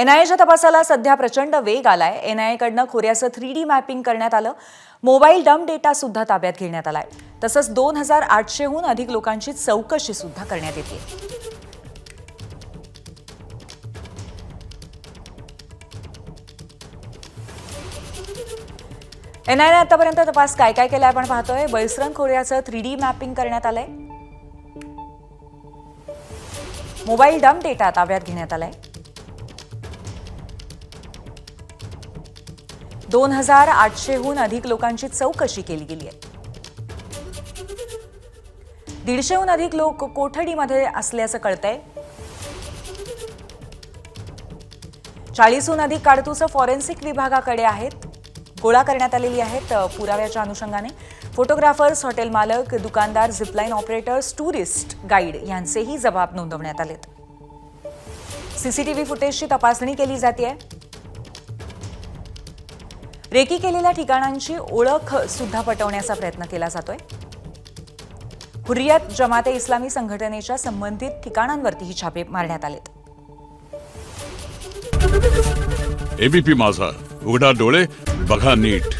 एनआयएच्या तपासाला सध्या प्रचंड वेग आलाय. एनआयएकडनं खोऱ्याचं थ्री डी मॅपिंग करण्यात आलं. मोबाईल डम डेटा सुद्धा ताब्यात घेण्यात आलाय. तसंच दोन हजार आठशेहून अधिक लोकांची चौकशी सुद्धा करण्यात येते. एनआयने आतापर्यंत तपास काय काय केलाय आपण पाहतोय. बैसरन खोऱ्याचं थ्री डी मॅपिंग करण्यात आलंय. मोबाईल डम डेटा ताब्यात घेण्यात आलाय. दोन हजार आठशेहून अधिक लोकांची चौकशी केली गेली आहे. दीडशेहून अधिक लोक कोठडीमध्ये असल्याचं कळतंय. चाळीसहून अधिक काडतुसं फॉरेन्सिक विभागाकडे आहेत. गोळा करण्यात आलेली आहेत पुराव्याच्या अनुषंगाने. फोटोग्राफर्स हॉटेल मालक दुकानदार झिपलाईन ऑपरेटर्स टुरिस्ट गाईड यांचेही जबाब नोंदवण्यात आलेत. सीसीटीव्ही फुटेजची तपासणी केली जाते रेकी केलेल्या ठिकाणांची ओळख सुद्धा पटवण्याचा प्रयत्न केला जातोय. हुर्रियत जमाते इस्लामी संघटनेच्या संबंधित ठिकाणांवरतीही छापे मारण्यात आलेत. एबीपी माझा. उघडा डोळे बघा नीट.